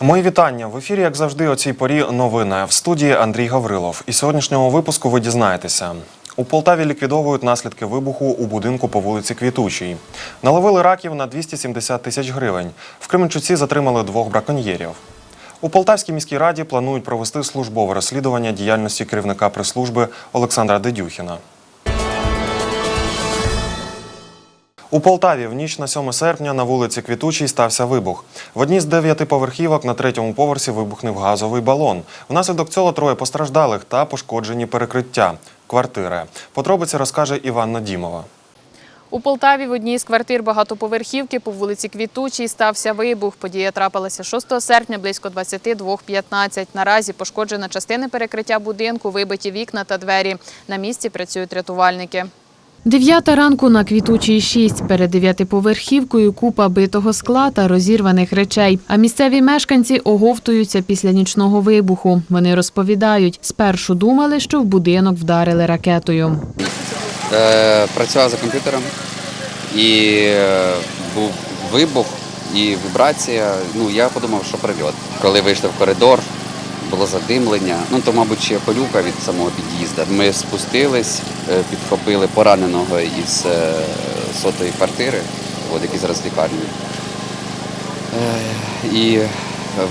Мої вітання в ефірі, як завжди, о цій порі новини в студії Андрій Гаврилов. І сьогоднішнього випуску ви дізнаєтеся. У Полтаві ліквідовують наслідки вибуху у будинку по вулиці Квітучій. Наловили раків на 270 тисяч гривень. В Кременчуці затримали двох браконьєрів. У Полтавській міській раді планують провести службове розслідування діяльності керівника прес-служби Олександра Дедюхіна. У Полтаві в ніч на 7 серпня на вулиці Квітучій стався вибух. В одній з дев'ятиповерхівок на третьому поверсі вибухнув газовий балон. Внаслідок цього троє постраждалих та пошкоджені перекриття квартири. Подробиці розкаже Іванна Дімова. У Полтаві в одній з квартир багатоповерхівки по вулиці Квітучій стався вибух. Подія трапилася 6 серпня близько 22.15. Наразі пошкоджена частина перекриття будинку, вибиті вікна та двері. На місці працюють рятувальники. Дев'ята ранку на квітучій 6. Перед дев'ятиповерхівкою купа битого скла та розірваних речей. А місцеві мешканці оговтуються після нічного вибуху. Вони розповідають, спершу думали, що в будинок вдарили ракетою. Е, працював за комп'ютером і е, був вибух і вібрація. Ну, я подумав, що прильот. Коли вийшли в коридор, було задимлення. Ну, то, мабуть, ще полюка від самого під'їзду. Ми спустились, е, підхопили пораненого із е, сотої квартири, от який зараз лікарні. Е, І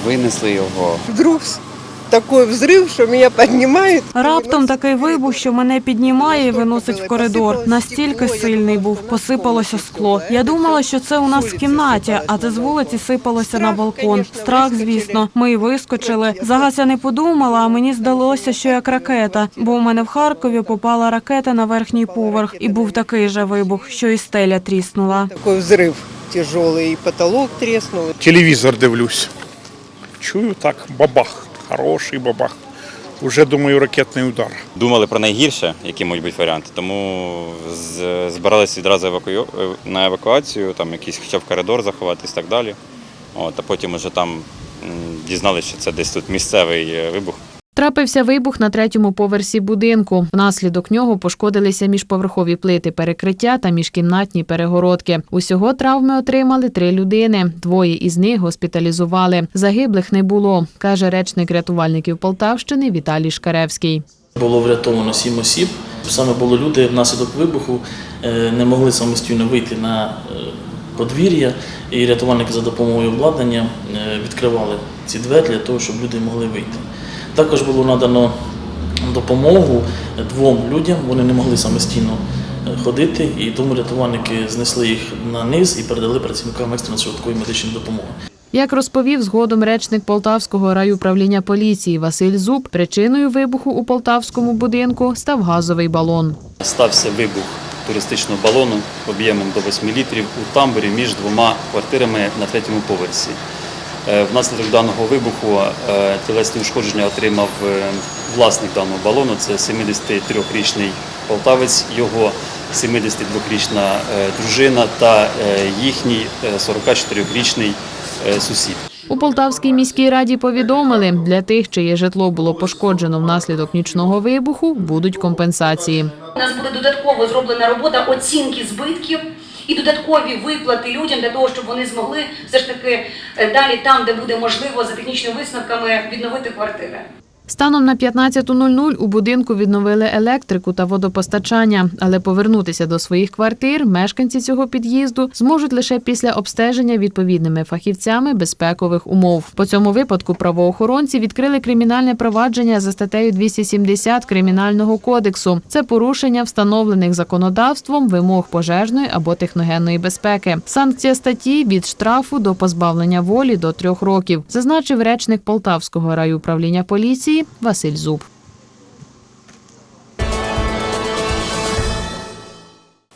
винесли його. Вдруг такой взрыв, що мене піднімають. Раптом такий вибух, що мене піднімає і виносить в коридор. Настільки сильний був, посипалося скло. Я думала, що це у нас в кімнаті, а це з вулиці сипалося на балкон. Страх, звісно. Ми й вискочили. За газ я не подумала, а мені здалося, що як ракета. Бо у мене в Харкові попала ракета на верхній поверх, і був такий же вибух, що і стеля тріснула. Такой взрыв тяжелый, и потолок треснул. телевізор дивлюсь. Чую так, бабах, хороший бабах. Уже думаю, ракетний удар. думали про найгірше, які можуть бути варіанти, тому збиралися відразу евакую... е, на евакуацію, там якийсь хоча б коридор заховатись і так далі. От, а потім вже там дізналися, що це десь тут місцевий е, вибух. Трапився вибух на третьому поверсі будинку. Внаслідок нього пошкодилися міжповерхові плити перекриття та міжкімнатні перегородки. Усього травми отримали три людини. Двоє із них госпіталізували. Загиблих не було, каже речник рятувальників Полтавщини Віталій Шкаревський. Було врятовано сім осіб. Саме були люди внаслідок вибуху, е, не могли самостійно вийти на е, подвір'я, і рятувальники за допомогою обладнання е, відкривали ці двері для того, щоб люди могли вийти. Також було надано допомогу двом людям, вони не могли самостійно е, ходити, і тому рятувальники знесли їх на низ і передали працівникам екстреної швидкої медичної допомоги. Як розповів згодом речник Полтавського райуправління поліції Василь Зуб, причиною вибуху у полтавському будинку став газовий балон. стався вибух туристичного балону об'ємом до 8 літрів у тамбурі між двома квартирами на третьому поверсі. Е, Внаслідок даного вибуху е, тілесні ушкодження отримав е, власник даного балону. Це 73-річний полтавець, його 72-річна е, дружина та їхній е, 44-річний е, сусід. У Полтавській міській раді повідомили, для тих, чиє житло було пошкоджено внаслідок нічного вибуху, будуть компенсації. У нас буде додатково зроблена робота оцінки збитків і додаткові виплати людям для того, щоб вони змогли все ж таки е, далі там, де буде можливо, за технічними висновками відновити квартири. Станом на 15.00 у будинку відновили електрику та водопостачання, але повернутися до своїх квартир мешканці цього під'їзду зможуть лише після обстеження відповідними фахівцями безпекових умов. По цьому випадку правоохоронці відкрили кримінальне провадження за статтею 270 кримінального кодексу. Це порушення встановлених законодавством вимог пожежної або техногенної безпеки. Санкція статті від штрафу до позбавлення волі до трьох років, зазначив речник Полтавського райуправління поліції Василь Зуб.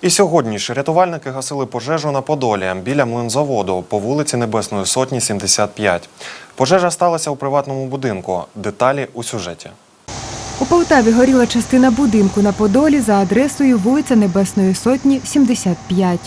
І сьогодні ж рятувальники гасили пожежу на Подолі біля млинзаводу по вулиці Небесної Сотні, 75. Пожежа сталася у приватному будинку. Деталі у сюжеті. У Полтаві горіла частина будинку на Подолі за адресою вулиця Небесної Сотні, 75.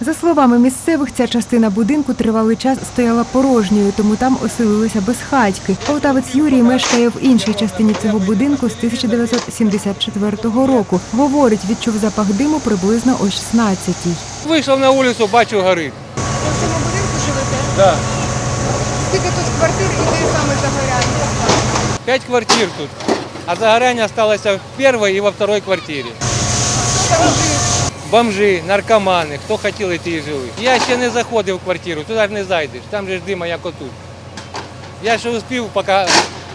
За словами місцевих, ця частина будинку тривалий час стояла порожньою, тому там оселилися безхатьки. Полтавець Юрій мешкає в іншій частині цього будинку з 1974 року. Говорить, відчув запах диму приблизно о 16-й. Вийшов на вулицю, бачу горить. В цьому будинку живете? Да. Скільки тут квартир і де саме загоряння? П'ять квартир тут. А загорання сталося в першій і во второй квартирі. Бомжи, наркомани, хто хотіли, ті і жили. Я ще не заходив в квартиру, туди ж не зайдеш, там же ж дима, як отут. Я ще успів, поки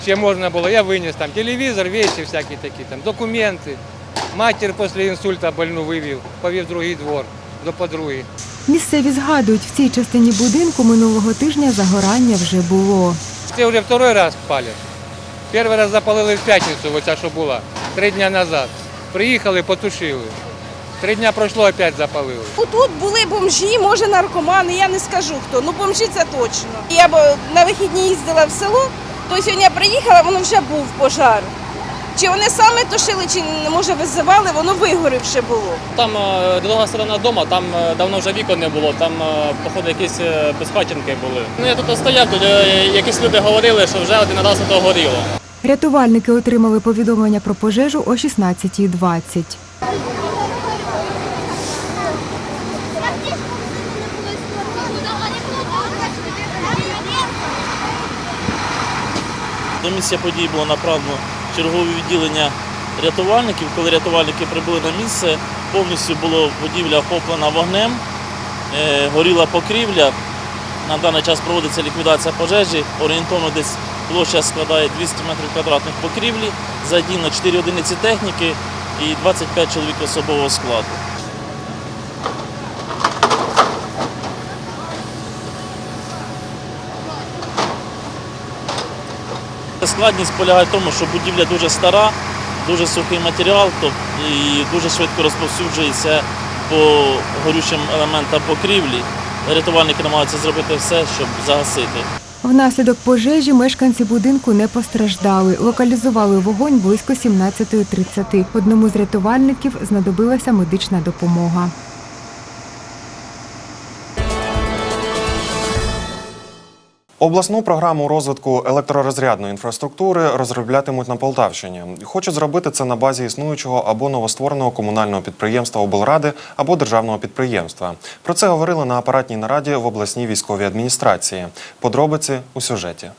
ще можна було, я виніс там телевізор, вещи всякі такі, там, документи. Матір після інсульта больну вивів, повів другий двор до подруги. Місцеві згадують, в цій частині будинку минулого тижня загорання вже було. Це вже второй раз палять. Перший раз запалили в п'ятницю, оця що була, три дні назад. Приїхали, потушили. Три дня пройшло, опять запалили. Тут були бомжі, може наркомани, я не скажу хто. Ну бомжі це точно. Я б на вихідні їздила в село, то сьогодні я приїхала, воно вже був пожар. Чи вони саме тушили, чи може визивали, воно вигорівше було. Там е, друга сторона дому, там е, давно вже вікон не було, там, е, походу, якісь е, безхатінки були. Ну, я тут стояв, тут е, якісь люди говорили, що вже один раз то горіло. Рятувальники отримали повідомлення про пожежу о 16.20. До місця події було направлено чергове відділення рятувальників. Коли рятувальники прибули на місце, повністю була будівля охоплена вогнем, е, горіла покрівля. На даний час проводиться ліквідація пожежі. Орієнтовно десь площа складає 200 метрів квадратних покрівлі, задіяно 4 одиниці техніки і 25 чоловік особового складу. Складність полягає в тому, що будівля дуже стара, дуже сухий матеріал і дуже швидко розповсюджується по горючим елементам покрівлі. Рятувальники намагаються зробити все, щоб загасити. Внаслідок пожежі мешканці будинку не постраждали. Локалізували вогонь близько 17.30. Одному з рятувальників знадобилася медична допомога. Обласну програму розвитку електророзрядної інфраструктури розроблятимуть на Полтавщині. Хочуть зробити це на базі існуючого або новоствореного комунального підприємства облради або державного підприємства. Про це говорили на апаратній нараді в обласній військовій адміністрації. Подробиці у сюжеті.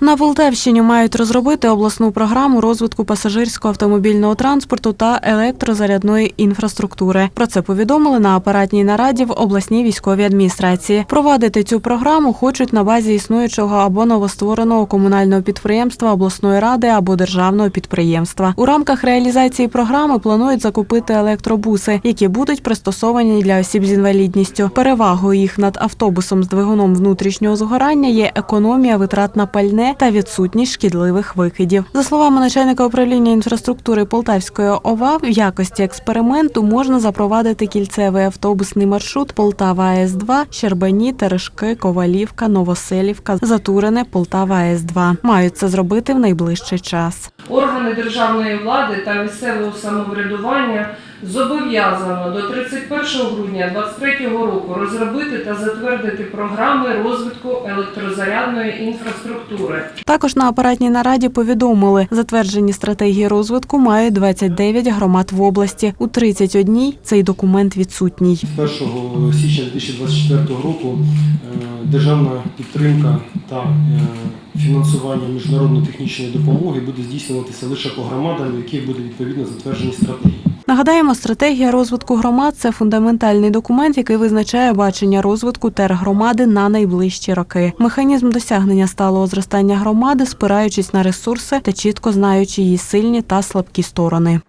На Полтавщині мають розробити обласну програму розвитку пасажирського автомобільного транспорту та електрозарядної інфраструктури. Про це повідомили на апаратній нараді в обласній військовій адміністрації. Провадити цю програму хочуть на базі існуючого або новоствореного комунального підприємства обласної ради або державного підприємства. У рамках реалізації програми планують закупити електробуси, які будуть пристосовані для осіб з інвалідністю. Перевагою їх над автобусом з двигуном внутрішнього згорання є економія витрат на пальне та відсутність шкідливих викидів. За словами начальника управління інфраструктури Полтавської ОВА, в якості експерименту можна запровадити кільцевий автобусний маршрут Полтава АЕС-2, Щербані, Терешки, Ковалівка, Новоселівка, Затурене, Полтава АЕС-2. Мають це зробити в найближчий час. Органи державної влади та місцевого самоврядування зобов'язано до 31 грудня 2023 року розробити та затвердити програми розвитку електрозарядної інфраструктури. Також на апаратній нараді повідомили, затверджені стратегії розвитку мають 29 громад в області. У 31 цей документ відсутній. 1 січня 2024 року е, державна підтримка та е, фінансування міжнародної технічної допомоги буде здійснюватися лише по громадам, в яких буде відповідно затверджені стратегії. Нагадаємо, стратегія розвитку громад це фундаментальний документ, який визначає бачення розвитку тергромади на найближчі роки. Механізм досягнення сталого зростання громади, спираючись на ресурси та чітко знаючи її сильні та слабкі сторони.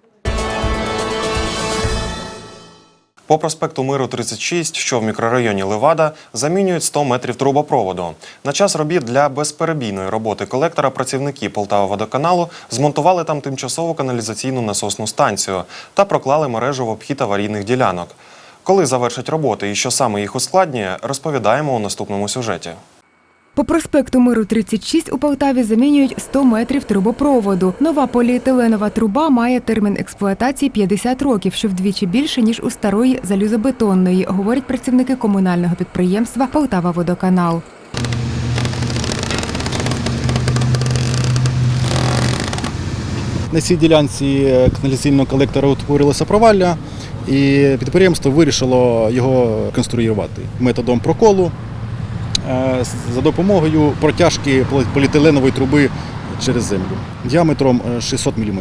По проспекту Миру 36, що в мікрорайоні Левада, замінюють 100 метрів трубопроводу. На час робіт для безперебійної роботи колектора працівники Полтава-водоканалу змонтували там тимчасову каналізаційну насосну станцію та проклали мережу в обхід аварійних ділянок. Коли завершать роботи і що саме їх ускладнює, розповідаємо у наступному сюжеті. По проспекту Миру 36 у Полтаві замінюють 100 метрів трубопроводу. Нова поліетиленова труба має термін експлуатації 50 років, що вдвічі більше ніж у старої залізобетонної, говорять працівники комунального підприємства Полтава Водоканал. На цій ділянці е, каналізаційного колектора утворилося провалля, і підприємство вирішило його конструювати методом проколу за допомогою протяжки поліетиленової труби через землю діаметром е, 600 мм.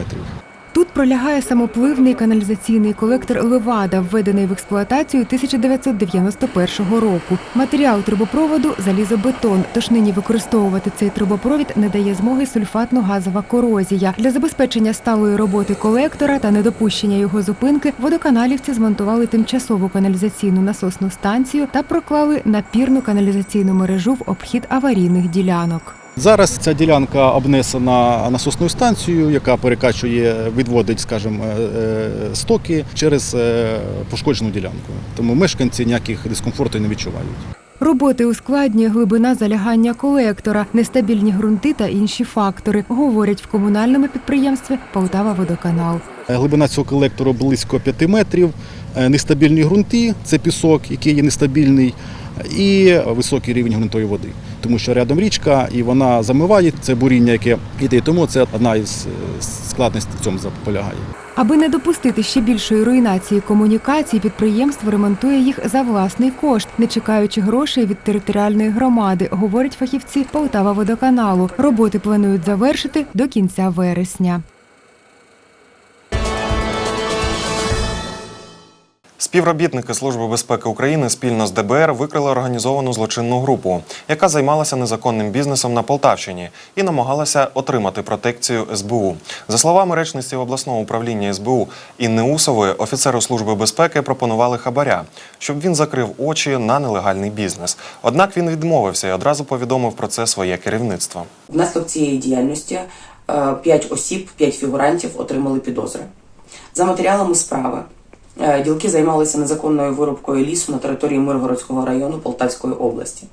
Пролягає самопливний каналізаційний колектор Левада, введений в експлуатацію 1991 року. Матеріал трубопроводу залізобетон, тож нині використовувати цей трубопровід не дає змоги сульфатно-газова корозія. Для забезпечення сталої роботи колектора та недопущення його зупинки водоканалівці змонтували тимчасову каналізаційну насосну станцію та проклали напірну каналізаційну мережу в обхід аварійних ділянок. Зараз ця ділянка обнесена насосною станцією, яка перекачує, відводить, скажімо, е, е, стоки через е, пошкоджену ділянку. Тому мешканці ніяких дискомфорту не відчувають. Роботи ускладнює глибина залягання колектора, нестабільні ґрунти та інші фактори, говорять в комунальному підприємстві Полтава Водоканал. Глибина цього колектору близько 5 метрів. Нестабільні ґрунти це пісок, який є нестабільний, і високий рівень ґрунтової води. Тому що рядом річка і вона замиває це буріння, яке йде. Тому це одна із е, складностей в цьому полягає. Аби не допустити ще більшої руйнації комунікацій, підприємство ремонтує їх за власний кошт, не чекаючи грошей від територіальної громади, говорять фахівці Полтава Водоканалу. Роботи планують завершити до кінця вересня. Співробітники Служби безпеки України спільно з ДБР викрили організовану злочинну групу, яка займалася незаконним бізнесом на Полтавщині і намагалася отримати протекцію СБУ. За словами речниці обласного управління СБУ Інни Усової, офіцеру Служби безпеки пропонували хабаря, щоб він закрив очі на нелегальний бізнес. Однак він відмовився і одразу повідомив про це своє керівництво. Внаслідок цієї діяльності е, п'ять осіб, п'ять фігурантів отримали підозри. За матеріалами справи ділки займалися незаконною вирубкою лісу на території Миргородського району Полтавської області.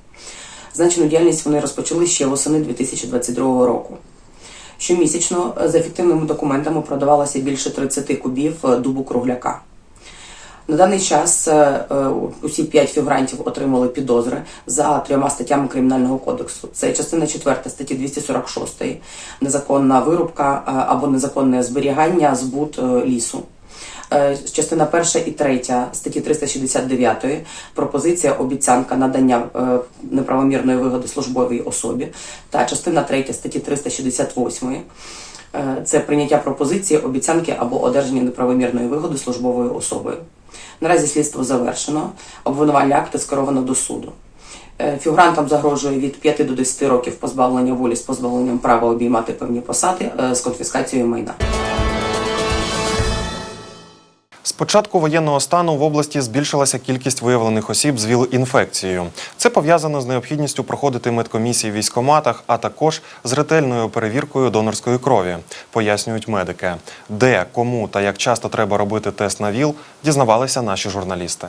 Значену діяльність вони розпочали ще восени 2022 року. Щомісячно е, за фіктивними документами продавалося більше 30 кубів е, дубу кругляка. На даний час е, е, усі п'ять фігурантів отримали підозри за трьома статтями Кримінального кодексу. Це частина 4 статті 246 незаконна вирубка е, або незаконне зберігання, збут е, лісу. Е, Частина перша і третя статті 369 пропозиція обіцянка надання е, неправомірної вигоди службовій особі та частина третя статті 368 Е, це прийняття пропозиції, обіцянки або одержання неправомірної вигоди службовою особою. Наразі слідство завершено, обвинувальні акти скеровано до суду. Фігурантам загрожує від 5 до 10 років позбавлення волі з позбавленням права обіймати певні посади з конфіскацією майна. З початку воєнного стану в області збільшилася кількість виявлених осіб з ВІЛ-інфекцією. Це пов'язано з необхідністю проходити медкомісії в військоматах, а також з ретельною перевіркою донорської крові, пояснюють медики. Де, кому та як часто треба робити тест на ВІЛ, дізнавалися наші журналісти.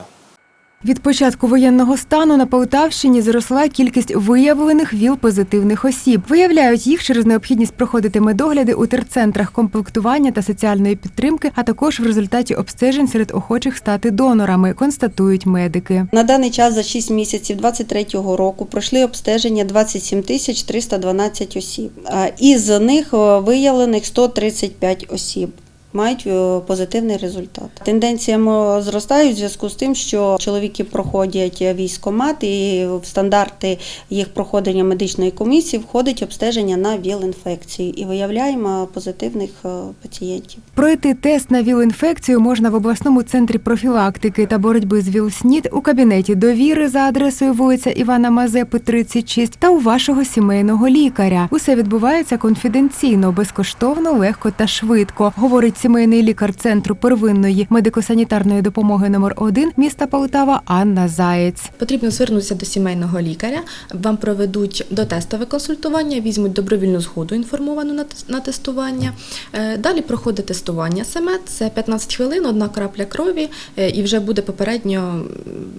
Від початку воєнного стану на Полтавщині зросла кількість виявлених ВІЛ-позитивних осіб. Виявляють їх через необхідність проходити медогляди у терцентрах комплектування та соціальної підтримки, а також в результаті обстежень серед охочих стати донорами, констатують медики. На даний час за 6 місяців 2023 року пройшли обстеження 27 тисяч 312 осіб. Із них е, виявлених 135 осіб. Мають е, позитивний результат. Тенденція зростає в зв'язку з тим, що чоловіки проходять військомат, і в стандарти їх проходження медичної комісії входить обстеження на ВІЛ-інфекцію і виявляємо позитивних е, пацієнтів. Пройти тест на ВІЛ-інфекцію можна в обласному центрі профілактики та боротьби з ВІЛ-СНІД у кабінеті довіри за адресою вулиця Івана Мазепи, 36 та у вашого сімейного лікаря. Усе відбувається конфіденційно, безкоштовно, легко та швидко, говорить сімейний лікар центру первинної медико-санітарної допомоги номер 1 міста Полтава Анна Заєць. Потрібно звернутися до сімейного лікаря. Вам проведуть дотестове консультування, візьмуть добровільну згоду інформовану на тестування. Е, Далі проходить тестування саме. Це 15 хвилин, одна крапля крові, е, і вже буде попередньо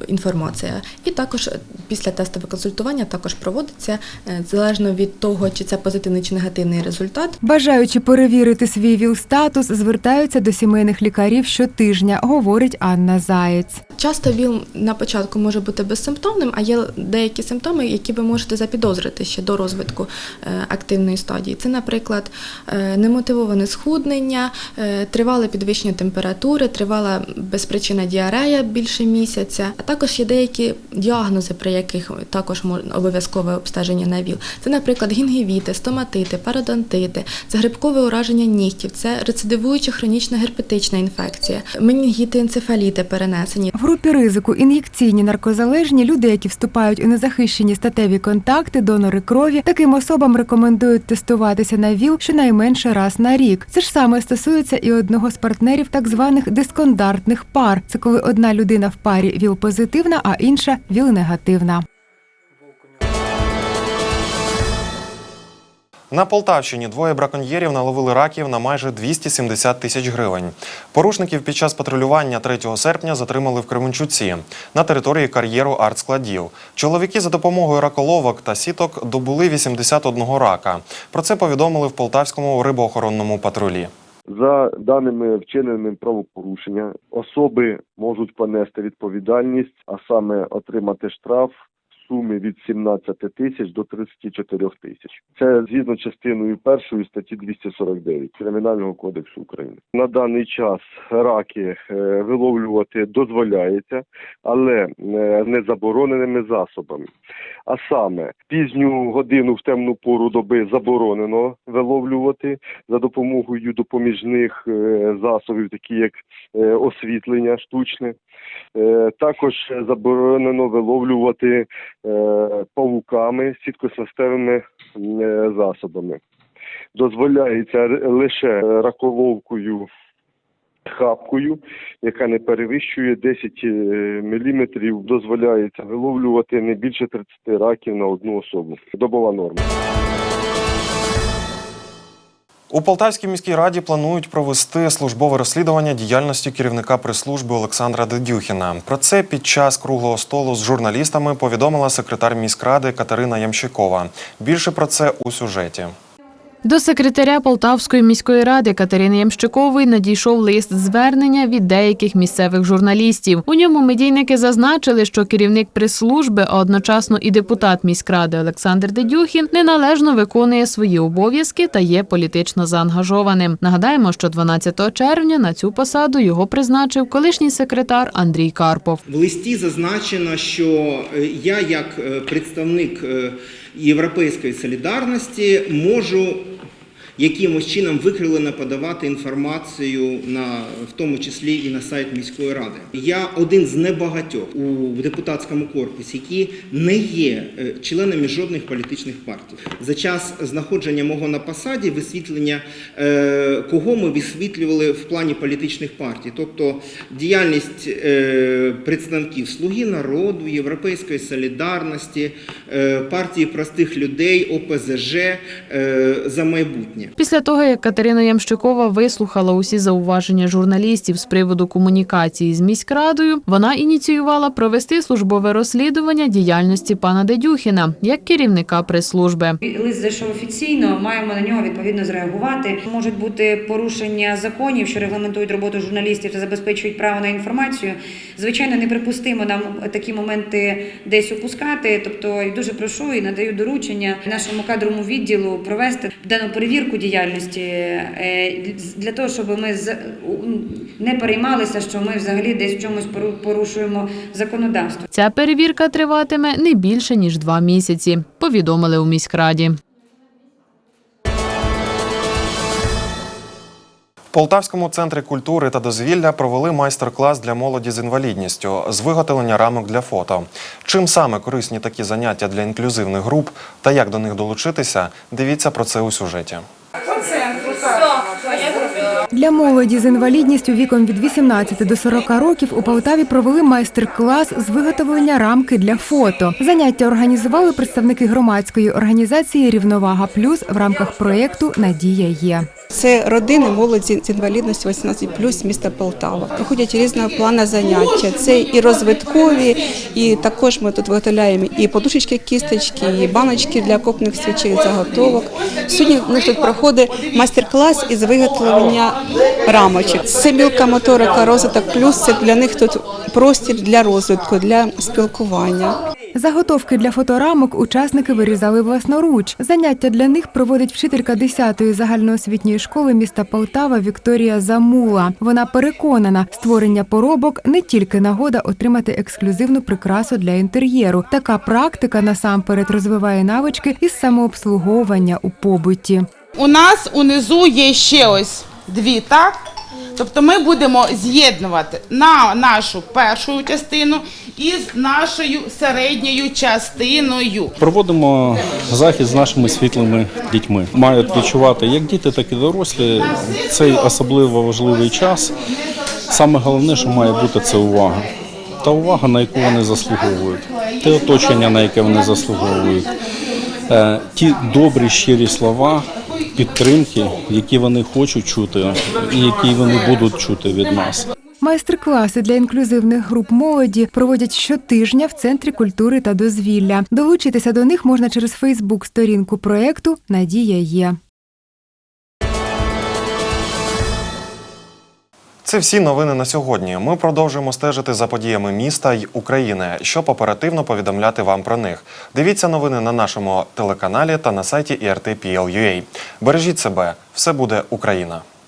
інформація. І також е, після тестового консультування також проводиться залежно від того, чи це позитивний чи негативний результат. Бажаючи перевірити свій ВІЛ-статус, звертаються до сімейних лікарів щотижня, говорить Анна Заєць. Часто ВІЛ на початку може бути безсимптомним, а є деякі симптоми, які ви можете запідозрити ще до розвитку е, активної стадії. Це, наприклад, е, немотивоване схуднення, е, тривале підвищення температури, тривала безпричинна діарея більше місяця. А також є деякі діагнози, при яких також обов'язкове обстеження на ВІЛ. Це, наприклад, гінгівіти, стоматити, пародонтити, це грибкове ураження нігтів, це рецидивуюча хронічна герпетична інфекція, менінгіти, енцефаліти перенесені. В групі ризику ін'єкційні наркозалежні, люди, які вступають у незахищені статеві контакти, донори крові. Таким особам рекомендують тестуватися на ВІЛ щонайменше раз на рік. Це ж саме стосується і одного з партнерів так званих дискондартних пар. Це коли одна людина в парі ВІЛ позитивна, а інша ВІЛ негативна. На Полтавщині двоє браконьєрів наловили раків на майже 270 тисяч гривень. Порушників під час патрулювання 3 серпня затримали в Кременчуці на території кар'єру артскладів. Чоловіки за допомогою раколовок та сіток добули 81 рака. Про це повідомили в Полтавському рибоохоронному патрулі. За даними вчиненими правопорушення, особи можуть понести відповідальність, а саме отримати штраф в сумі від 17 тисяч до 34 тисяч. Це згідно частиною першої статті 249 Кримінального кодексу України. На даний час раки е, виловлювати дозволяється, але е, не забороненими засобами. А саме пізню годину в темну пору доби заборонено виловлювати за допомогою допоміжних е, засобів, такі як освітлення штучне. Також заборонено виловлювати павуками, сіткосистевими е, засобами. Дозволяється лише раколовкою хапкою, яка не перевищує 10 мм, дозволяється виловлювати не більше 30 раків на одну особу. Добова норма. У Полтавській міській раді планують провести службове розслідування діяльності керівника прес-служби Олександра Дедюхіна. Про це під час круглого столу з журналістами повідомила секретар міськради Катерина Ямщикова. Більше про це у сюжеті. До секретаря Полтавської міської ради Катерини Ямщикової надійшов лист звернення від деяких місцевих журналістів. У ньому медійники зазначили, що керівник прес-служби, а одночасно і депутат міськради Олександр Дедюхін неналежно виконує свої обов'язки та є політично заангажованим. Нагадаємо, що 12 червня на цю посаду його призначив колишній секретар Андрій Карпов. В листі зазначено, що е, я, як е, представник е, Європейської солідарності, можу якимось чином викривлено подавати інформацію на в тому числі і на сайт міської ради. Я один з небагатьох у депутатському корпусі, які не є е, членами жодних політичних партій. За час знаходження мого на посаді висвітлення е, кого ми висвітлювали в плані політичних партій, тобто діяльність е, представників Слуги народу, Європейської солідарності, партії простих людей, ОПЗЖ за майбутнє. Після того, як Катерина Ямщикова вислухала усі зауваження журналістів з приводу комунікації з міськрадою, вона ініціювала провести службове розслідування діяльності пана Дедюхіна як керівника прес-служби. Лист зайшов офіційно, маємо на нього відповідно зреагувати. Можуть бути порушення законів, що регламентують роботу журналістів та забезпечують право на інформацію. Звичайно, неприпустимо нам такі моменти десь опускати. Тобто, дуже прошу і надаю доручення нашому кадровому відділу провести дану перевірку діяльності е, для того, щоб ми з- не переймалися, що ми взагалі десь в чомусь пору- порушуємо законодавство. Ця перевірка триватиме не більше ніж два місяці. Повідомили у міськраді. В Полтавському центрі культури та дозвілля провели майстер-клас для молоді з інвалідністю з виготовлення рамок для фото. Чим саме корисні такі заняття для інклюзивних груп та як до них долучитися, дивіться про це у сюжеті. Так. Для молоді з інвалідністю віком від 18 до 40 років у Полтаві провели майстер-клас з виготовлення рамки для фото. Заняття організували представники громадської організації Рівновага Плюс в рамках проєкту Надія є. Це родини молоді з інвалідністю 18 міста Полтава. Проходять різного плану заняття. Це і розвиткові, і також ми тут виготовляємо і подушечки, кісточки, і баночки для копних свічей, заготовок. Сьогодні у них тут проходить майстер-клас із виготовлення рамочок. Це мілка моторика, розвиток плюс. Це для них тут простір для розвитку, для спілкування. Заготовки для фоторамок учасники вирізали власноруч. Заняття для них проводить вчителька 10-ї загальноосвітньої школи міста Полтава Вікторія Замула. Вона переконана, створення поробок не тільки нагода отримати ексклюзивну прикрасу для інтер'єру. Така практика насамперед розвиває навички із самообслуговування у побуті. У нас унизу є ще ось дві, так? Тобто ми будемо з'єднувати на нашу першу частину із нашою середньою частиною. Проводимо захід з нашими світлими дітьми. Мають відчувати як діти, так і дорослі. Цей особливо важливий час. Саме головне, що має бути, це увага. Та увага, на яку вони заслуговують, те оточення, на яке вони заслуговують, Е, ті добрі щирі слова, підтримки, які вони хочуть чути, і які вони будуть чути від нас. Майстер-класи для інклюзивних груп молоді проводять щотижня в центрі культури та дозвілля. Долучитися до них можна через Фейсбук-сторінку проєкту Надія є. Це всі новини на сьогодні. Ми продовжуємо стежити за подіями міста й України, щоб оперативно повідомляти вам про них. Дивіться новини на нашому телеканалі та на сайті IRT.PL.UA. Бережіть себе, все буде Україна.